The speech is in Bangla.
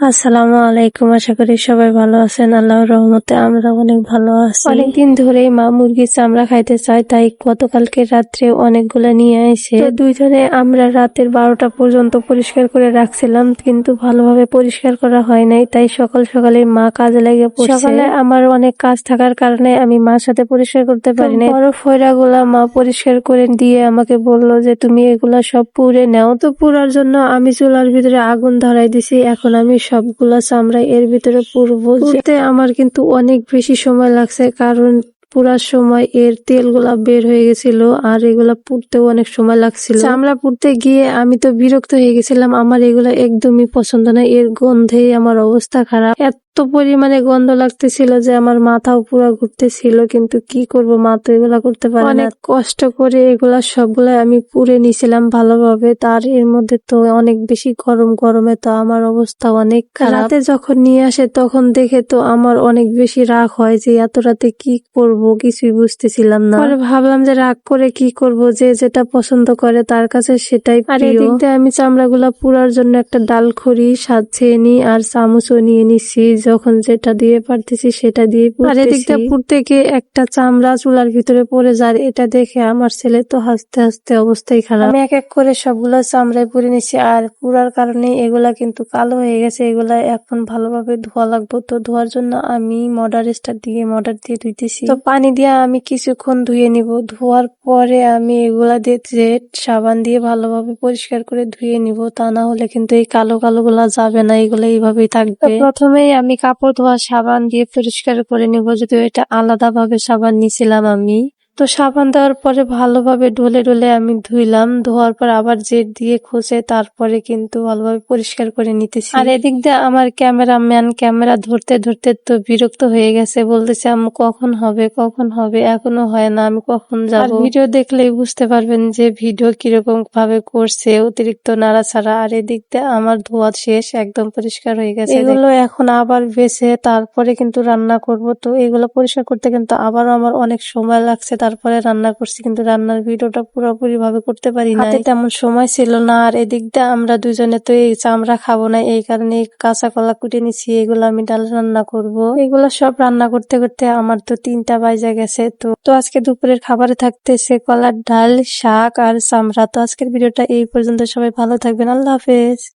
আসসালামু আলাইকুম আশা করি সবাই ভালো আছেন। আল্লাহর রহমতে আমরা অনেক ভালো আছি। অনেকদিন ধরেই মা মুরগির চামড়া খাইতে চাই তাই গতকালকে রাত্রে অনেকগুলো নিয়ে তো দুইজনে আমরা রাতের বারোটা পর্যন্ত পরিষ্কার করে রাখছিলাম কিন্তু ভালোভাবে পরিষ্কার করা হয় নাই তাই সকাল সকালে মা কাজে লেগে সকালে আমার অনেক কাজ থাকার কারণে আমি মার সাথে পরিষ্কার করতে পারি না বড় ফয়রা গুলা মা পরিষ্কার করে দিয়ে আমাকে বলল যে তুমি এগুলা সব পুড়ে নাও। তো পুরার জন্য আমি চুলার ভিতরে আগুন ধরাই দিছি এখন আমি সবগুলা চামড়া এর ভিতরে পুরবো। যেতে আমার কিন্তু অনেক বেশি সময় লাগছে, কারণ পুরার সময় এর তেলগুলা বের হয়ে গেছিল আর এগুলা পুড়তেও অনেক সময় লাগছিল। চামড়া পুড়তে গিয়ে আমি তো বিরক্ত হয়ে গেছিলাম, আমার এগুলা একদমই পছন্দ না, এর গন্ধে আমার অবস্থা খারাপ। পরিমাণে গন্ধ লাগতেছিল যে আমার মাথাও পুরো ঘুরতেছিল কিন্তু কি করব? মা তো এগুলা করতে পারে অনেক কষ্ট করে এগুলা সবগুলা আমি পুড়ে নিছিলাম ভালোভাবে। তার এর মধ্যে তো অনেক বেশি গরম গরমে তো আমার অবস্থা অনেক খারাপ। রাতে যখন নিয়ে আসে তখন দেখে তো আমার অনেক বেশি রাগ হয় যে এত রাতে কি করব? কিছুই বুঝতেছিলাম না। পরে ভাবলাম যে রাগ করে কি করব? যে যেটা পছন্দ করে তার কাছে সেটাই আর এদিক দিয়ে আমি চামড়াগুলা পুরার জন্য একটা ডাল খড়ি সাজিয়ে নি আর চামচও নিয়ে নিছি যখন যেটা দিয়ে পারতেছি সেটা দিয়ে আর এদিক দিয়ে পুড়তে একটা চামড়া চুলার ভিতরে পড়ে যায় এটা দেখে আমার ছেলে তো হাসতে হাসতে অবস্থাই খারাপ। আমি এক এক করে সবগুলা চামড়ায় পরে নিছি আর পুরার কারণে এগুলা কিন্তু কালো হয়ে গেছে এগুলা এখন ভালোভাবে ধোয়া লাগবে। তো ধোয়ার জন্য আমি মডার স্টার দিয়ে মডার দিয়ে ধুইতেছি। তো পানি দিয়ে আমি কিছুক্ষণ ধুয়ে নিব। ধোয়ার পরে আমি এগুলা দিয়ে জেট সাবান দিয়ে ভালোভাবে পরিষ্কার করে ধুয়ে নিব। তা না হলে কিন্তু এই কালো কালো গুলা যাবে না এগুলো এইভাবেই থাকবে। প্রথমেই আমি কাপড় ধোয়া সাবান দিয়ে পরিষ্কার করে নেব। যদি এটা আলাদাভাবে সাবান নিছিলাম আমি। তো সাবান দেওয়ার পরে ভালোভাবে ডলে ডলে আমি ধুইলাম। ধোয়ার পর আবার জেট দিয়ে খসে তারপরে কিন্তু ভালোভাবে পরিষ্কার করে নিতেছি। আর এদিক দিয়ে আমার ক্যামেরাম্যান ক্যামেরা ধরতে ধরতে তো বিরক্ত হয়ে গেছে। বলতেছে আমি কখন হবে? কখন হবে? এখনও হয় না, আমি কখন যাব? ভিডিও দেখলেই বুঝতে পারবেন যে ভিডিও কীরকম ভাবে করছে, অতিরিক্ত নাড়াচাড়া। আর এদিক দিয়ে আমার ধোয়া শেষ, একদম পরিষ্কার হয়ে গেছে। এগুলো এখন আবার বেছে তারপরে কিন্তু রান্না করব। তো এগুলো পরিষ্কার করতে কিন্তু আবার আমার অনেক সময় লাগছে। তারপরে রান্না করছি, কিন্তু রান্নার ভিডিওটা পুরোপুরি ভাবে করতে পারি না তেমন সময় ছিল না, আর এদিক দিয়ে আমরা দুজনে তো এই চামড়া খাব না, এই কারণে কাঁচা কলা কুটে নিছি, এগুলো আমি ডাল রান্না করব। এগুলো সব রান্না করতে করতে আমার তো তিনটা বাজে গেছে, তো তো আজকে দুপুরের খাবারে থাকতেছে কলার ডাল, শাক আর চামড়া। তো আজকের ভিডিওটা এই পর্যন্ত, সবাই ভালো থাকবেন, আল্লাহ হাফেজ।